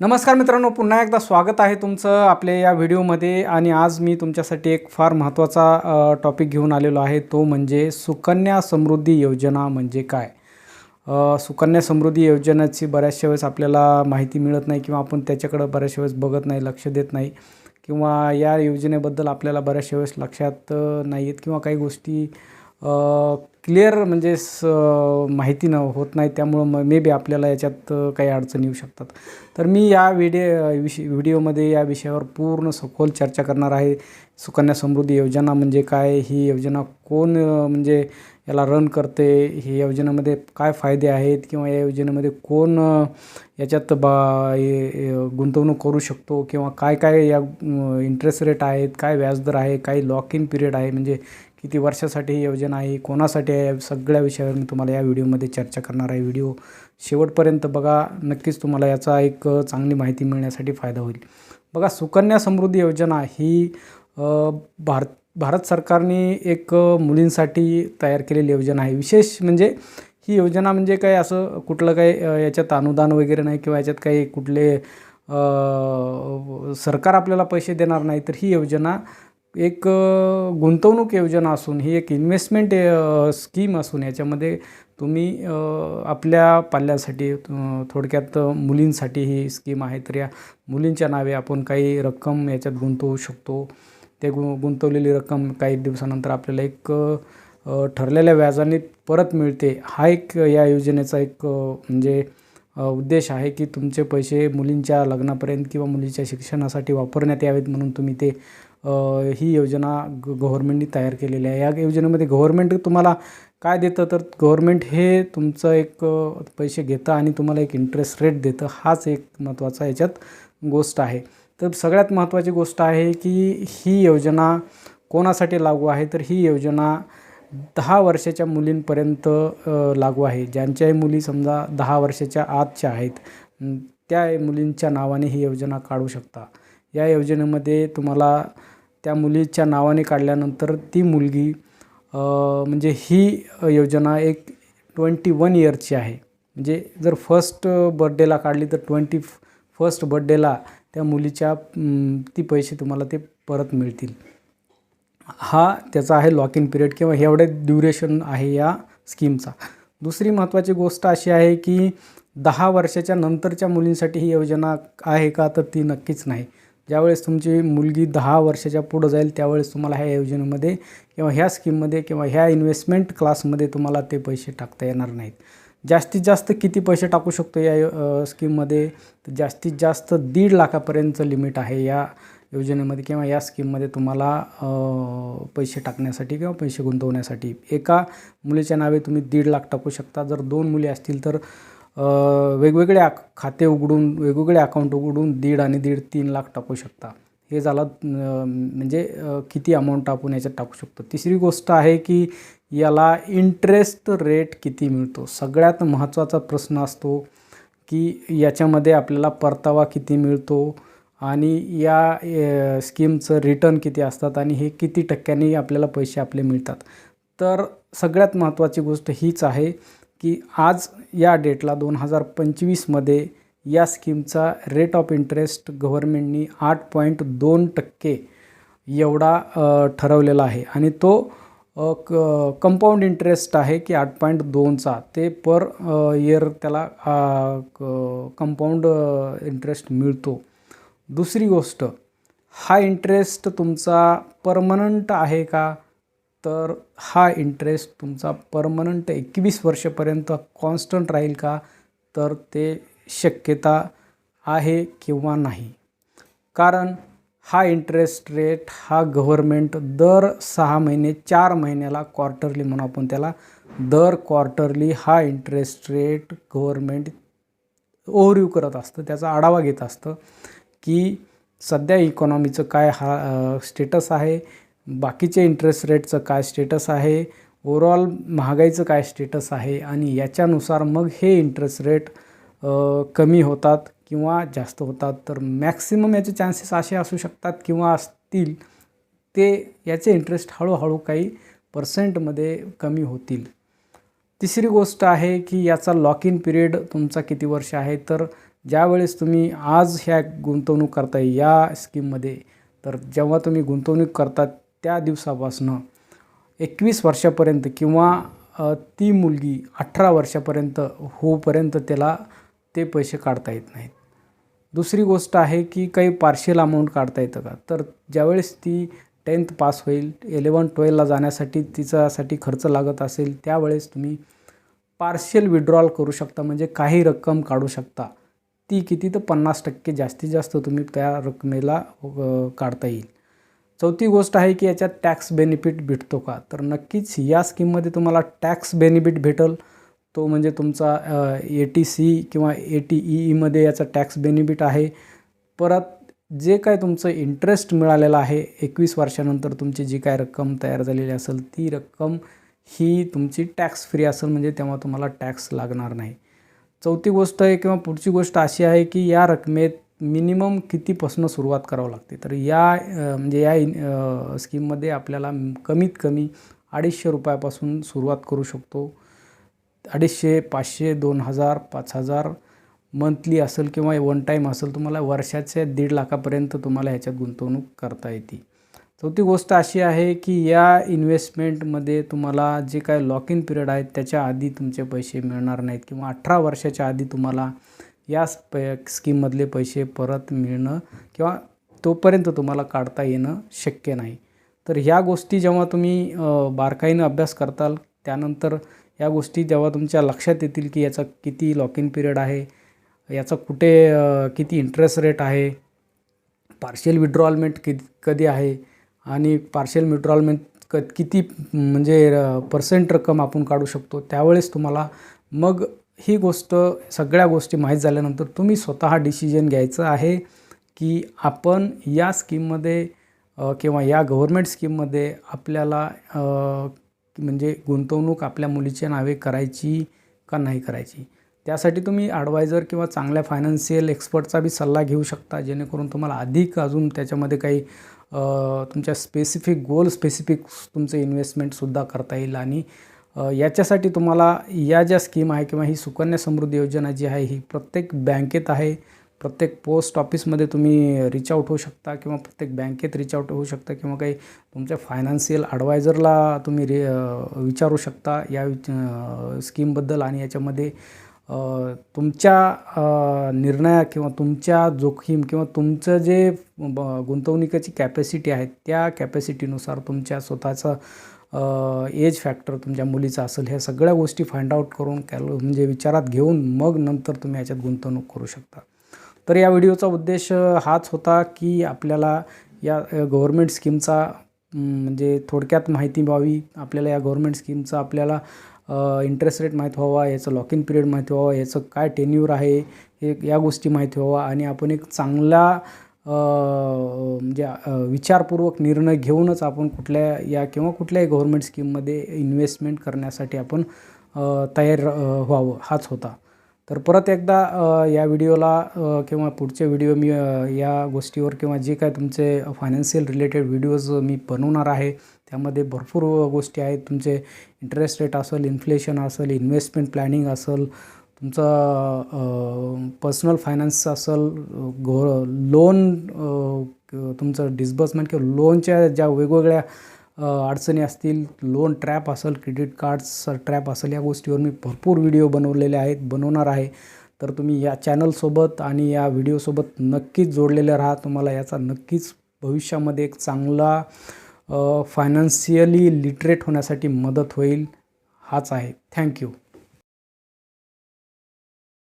नमस्कार मित्रांनो पुन्हा एकदा स्वागत आहे तुमचं आपल्या या व्हिडिओमध्ये. आणि आज मी तुमच्यासाठी एक फार महत्त्वाचा टॉपिक घेऊन आलेलो आहे. तो म्हणजे सुकन्या समृद्धी योजना म्हणजे काय? सुकन्या समृद्धी योजनेची बऱ्याचशा वेळेस आपल्याला माहिती मिळत नाही किंवा आपण त्याच्याकडं बऱ्याचशा वेळेस बघत नाही लक्ष देत नाही. किंवा या योजनेबद्दल आपल्याला बऱ्याचशा वेळेस लक्षात नाही आहेत किंवा काही गोष्टी क्लिअर म्हणजे स माहिती न होत नाही त्यामुळं मग मे बी आपल्याला याच्यात काही अडचणी येऊ शकतात. तर मी या व्हिडिओ विषय व्हिडिओमध्ये या विषयावर पूर्ण सखोल चर्चा करणार आहे. सुकन्या समृद्धी योजना म्हणजे काय? ही योजना कोण म्हणजे याला रन करते. ही योजनेमध्ये काय फायदे आहेत किंवा या योजनेमध्ये कोण याच्यात बा गुंतवणूक करू शकतो किंवा काय काय या इंटरेस्ट रेट आहेत काय व्याजदर आहे काय लॉक इन पिरियड आहे म्हणजे किती वर्षासाठी ही योजना आहे कोणासाठी आहे या सगळ्या विषयावर मी तुम्हाला या व्हिडिओमध्ये चर्चा करणार आहे. व्हिडिओ शेवटपर्यंत बघा. नक्कीच तुम्हाला याचा एक चांगली माहिती मिळण्यासाठी फायदा होईल. बघा सुकन्या समृद्धी योजना ही भारत भारत सरकारने एक मुलींसाठी तयार केलेली योजना आहे. विशेष म्हणजे ही योजना म्हणजे काय असं कुठलं काही याच्यात अनुदान वगैरे नाही किंवा याच्यात काही कुठले सरकार आपल्याला पैसे देणार नाही तर ही योजना एक गुंतवणूक योजना असून ही एक इन्व्हेस्टमेंट स्कीम असून याच्यामध्ये तुम्ही आपल्या पाल्यासाठी थोडक्यात मुलींसाठी ही स्कीम आहे तर या मुलींच्या नावे आपण काही रक्कम याच्यात गुंतवू शकतो. ते गु गुंतवलेली रक्कम काही दिवसानंतर आपल्याला एक ठरलेल्या व्याजाने परत मिळते. हा एक या योजनेचा एक म्हणजे उद्देश आहे की तुमचे पैसे मुलींच्या लग्नापर्यंत किंवा मुलीच्या शिक्षणासाठी वापरण्यात यावेत म्हणून तुम्ही ते ही योजना ग गव्हर्मेंटनी तयार केलेली आहे. या योजनेमध्ये गव्हर्मेंट तुम्हाला काय देतं तर गव्हर्मेंट हे तुमचं एक पैसे घेतं आणि तुम्हाला एक इंटरेस्ट रेट देतं. हाच एक महत्त्वाचा याच्यात गोष्ट आहे. तर सगळ्यात महत्त्वाची गोष्ट आहे की ही योजना कोणासाठी लागू आहे? तर ही योजना दहा वर्षाच्या मुलींपर्यंत लागू आहे. ज्यांच्याही मुली समजा दहा वर्षाच्या आतच्या आहेत त्या मुलींच्या नावाने ही योजना काढू शकता. या योजनेमध्ये तुम्हाला त्या मुलीच्या नावाने काढल्यानंतर ती मुलगी म्हणजे ही योजना एक ट्वेंटी वन इयरची आहे. म्हणजे जर फर्स्ट बर्थडेला काढली तर ट्वेंटी फर्स्ट बर्थडेला त्या मुलीच्या ती पैसे तुम्हाला ते परत मिळतील. हा त्याचा आहे लॉक इन पिरियड किंवा एवढे ड्युरेशन आहे या स्कीमचा दुसरी महत्त्वाची गोष्ट अशी आहे की दहा वर्षाच्या नंतरच्या मुलींसाठी ही योजना आहे का? तर ती नक्कीच नाही. ज्यावेळेस तुमची मुलगी दहा वर्षाच्या पुढं जाईल त्यावेळेस तुम्हाला ह्या योजनेमध्ये किंवा ह्या स्कीममध्ये किंवा ह्या इन्व्हेस्टमेंट क्लासमध्ये तुम्हाला ते पैसे टाकता येणार नाहीत. जास्तीत जास्त किती पैसे टाकू शकतो या स्कीममध्ये तर जास्तीत जास्त दीड लाखापर्यंतचं लिमिट आहे या योजनेमध्ये किंवा या स्कीममध्ये तुम्हाला पैसे टाकण्यासाठी किंवा पैसे गुंतवण्यासाठी. एका मुलीच्या नावे तुम्ही दीड लाख टाकू शकता. जर दोन मुली असतील तर वेगवेगळे अक खाते उघडून वेगवेगळे अकाउंट उघडून दीड आणि दीड तीन लाख टाकू शकता. हे झालं म्हणजे किती अमाऊंट आपण याच्यात टाकू शकतो? तिसरी गोष्ट आहे की याला इंटरेस्ट रेट किती मिळतो? सगळ्यात महत्त्वाचा प्रश्न असतो की याच्यामध्ये आपल्याला परतावा किती मिळतो आणि या स्कीमचं रिटर्न किती असतात आणि हे किती टक्क्यांनी आपल्याला पैसे आपले मिळतात? तर सगळ्यात महत्त्वाची गोष्ट हीच आहे की आज या डेटला दोन हजार पंचवीसमध्ये या स्कीमचा रेट ऑफ इंटरेस्ट गव्हर्मेंटनी आठ पॉईंट दोन टक्के एवढा ठरवलेला आहे. आणि तो क कंपाऊंड इंटरेस्ट आहे की आठ पॉईंट दोनचा. ते पर इयर त्याला कंपाऊंड इंटरेस्ट मिळतो. दुसरी गोष्ट हा इंटरेस्ट तुमचा परमनंट आहे का? तर हा इंटरेस्ट तुमचा परमनंट एकवीस वर्षापर्यंत कॉन्स्टंट राहील का? तर ते शक्यता आहे किंवा नाही? कारण हा इंटरेस्ट रेट हा गव्हर्मेंट दर सहा महिने चार महिन्याला क्वार्टरली म्हणून आपण त्याला दर क्वार्टरली हा इंटरेस्ट रेट गव्हर्मेंट ओव्हरव्ह्यू करत असतं. त्याचा आढावा घेत असतं की सध्या इकॉनॉमीचं काय हा स्टेटस आहे बाकीचे इंटरेस्ट रेटचं काय स्टेटस आहे? ओवरऑल महागाईचं काय स्टेटस आहे? आणि याच्यानुसार मग हे इंटरेस्ट रेट कमी होतात किंवा जास्त होतात. तर मॅक्सिमम याचे चान्सेस असे असू शकतात किंवा असतील ते याचे इंटरेस्ट हळूहळू काही पर्सेंटमध्ये कमी होतील. तिसरी गोष्ट आहे की याचा लॉक इन पिरियड तुमचा किती वर्ष आहे? तर ज्यावेळेस तुम्ही आज ह्या गुंतवणूक करताय या स्कीममध्ये तर जेव्हा तुम्ही गुंतवणूक करतात त्या दिवसापासनं एकवीस वर्षापर्यंत किंवा ती मुलगी अठरा वर्षापर्यंत होऊपर्यंत त्याला ते पैसे काढता येत नाहीत. दुसरी गोष्ट आहे की काही पार्शियल अमाऊंट काढता येतं का? तर ज्यावेळेस ती टेन्थ पास होईल इलेवन ट्वेल्वला जाण्यासाठी तिच्यासाठी खर्च लागत असेल त्यावेळेस तुम्ही पार्शियल विड्रॉल करू शकता म्हणजे काही रक्कम काढू शकता. ती किती तर पन्नास टक्के जास्तीत जास्त तुम्ही त्या रकमेला काढता येईल. चौथी गोष्ट आहे की याच्यात टॅक्स बेनिफिट भेटतो का? तर नक्कीच या स्कीममध्ये तुम्हाला टॅक्स बेनिफिट भेटल. तो म्हणजे तुमचा ए टी सी किंवा ए टी ई ईमध्ये याचा टॅक्स बेनिफिट आहे. परत जे काय तुमचं इंटरेस्ट मिळालेलं आहे एकवीस वर्षानंतर तुमची जी काय रक्कम तयार झालेली असेल ती रक्कम ही तुमची टॅक्स फ्री असेल म्हणजे तेव्हा तुम्हाला टॅक्स लागणार नाही. चौथी गोष्ट आहे किंवा पुढची गोष्ट अशी आहे की या रकमेत मिनिमम कितीपासून सुरुवात करावं लागते? तर या म्हणजे या इन स्कीममध्ये आपल्याला कमीत कमी अडीचशे रुपयापासून सुरुवात करू शकतो. अडीचशे पाचशे दोन हजार पाच हजार मंथली असेल किंवा वन टाईम असेल तुम्हाला वर्षाच्या दीड लाखापर्यंत तुम्हाला ह्याच्यात गुंतवणूक करता येते. चौथी गोष्ट अशी आहे की या इन्व्हेस्टमेंटमध्ये तुम्हाला जे काय लॉक इन पिरियड आहेत त्याच्या आधी तुमचे पैसे मिळणार नाहीत किंवा अठरा वर्षाच्या आधी तुम्हाला या प स्कीममधले पैसे परत मिळणं किंवा तोपर्यंत तुम्हाला काढता येणं शक्य नाही. तर ह्या गोष्टी जेव्हा तुम्ही बारकाईनं अभ्यास करताल त्यानंतर या गोष्टी जेव्हा तुमच्या लक्षात येतील की याचा किती लॉक इन पिरियड आहे याचा कुठे किती इंटरेस्ट रेट आहे पार्शियल विड्रॉलमेंट कि कधी आहे आणि पार्शियल विड्रॉलमेंट क किती म्हणजे पर्सेंट रक्कम आपण काढू शकतो त्यावेळेस तुम्हाला मग ही गोष्ट सगळ्या गोष्टी माहीत झाल्यानंतर तुम्ही स्वतः डिसिजन घ्यायचं आहे की आपण या स्कीममध्ये किंवा या गव्हर्मेंट स्कीममध्ये आपल्याला म्हणजे गुंतवणूक आपल्या मुलीच्या नावे करायची का नाही करायची? त्यासाठी तुम्ही ॲडवायझर किंवा चांगल्या फायनान्शियल एक्सपर्टचा बी सल्ला घेऊ शकता जेणेकरून तुम्हाला अधिक अजून त्याच्यामध्ये काही तुमच्या स्पेसिफिक गोल स्पेसिफिक तुमचं इन्व्हेस्टमेंटसुद्धा करता येईल आणि याच्यासाठी तुम्हाला या ज्या स्कीम आहे किंवा ही सुकन्या समृद्धी योजना जी आहे ही प्रत्येक बँकेत आहे. प्रत्येक पोस्ट ऑफिसमध्ये तुम्ही रिच आउट होऊ शकता किंवा प्रत्येक बँकेत रिच आउट होऊ शकता किंवा काही तुमच्या फायनान्शियल ॲडवायझरला तुम्ही रि विचारू शकता. या विच स्कीमबद्दल आणि याच्यामध्ये तुमच्या निर्णया किंवा तुमच्या जोखीम किंवा तुमचं जे ब गुंतवणुकीची कॅपॅसिटी आहे त्या कॅपॅसिटीनुसार तुमच्या स्वतःचं एज फॅक्टर तुमच्या मुलीचा असेल ह्या सगळ्या गोष्टी फाइंड आउट करून कॅल म्हणजे विचारात घेऊन मग नंतर तुम्ही याच्यात गुंतवणूक करू शकता. तर या व्हिडिओचा उद्देश हाच होता की आपल्याला या गव्हर्मेंट स्कीमचा म्हणजे थोडक्यात माहिती व्हावी. आपल्याला या गव्हर्मेंट स्कीमचा आपल्याला इंटरेस्ट रेट माहीत व्हावा याचं लॉक इन पिरियड माहिती व्हावा याचं काय टेन्युअर आहे हे या गोष्टी माहिती व्हावा. आणि आपण एक चांगला म्हणजे विचारपूर्वक निर्णय घेऊनच आपण कुठल्या या किंवा कुठल्याही गव्हर्मेंट स्कीममध्ये इन्व्हेस्टमेंट करण्यासाठी आपण तयार व्हावं हाच होता. तर परत एकदा या व्हिडिओला किंवा पुढचे व्हिडिओ मी या गोष्टीवर किंवा जे काय तुमचे फायनान्शियल रिलेटेड व्हिडिओज मी बनवणार आहे त्यामध्ये भरपूर गोष्टी आहेत. तुमचे इंटरेस्ट रेट असेल इन्फ्लेशन असेल इन्व्हेस्टमेंट प्लॅनिंग असेल तुमचा पर्सनल फायनान्स असेल घो लोन तुमचं डिस्बर्समेंट किंवा लोनच्या ज्या वेगवेगळ्या अडचणी असतील लोन ट्रॅप असेल क्रेडिट कार्ड्स ट्रॅप असेल या गोष्टीवर मी भरपूर व्हिडिओ बनवलेले आहेत बनवणार आहे. तर तुम्ही या चॅनलसोबत आणि या व्हिडिओसोबत नक्कीच जोडलेले राहा. तुम्हाला याचा नक्कीच भविष्यामध्ये एक चांगला फायनान्शियली लिटरेट होण्यासाठी मदत होईल. हाच आहे. थँक्यू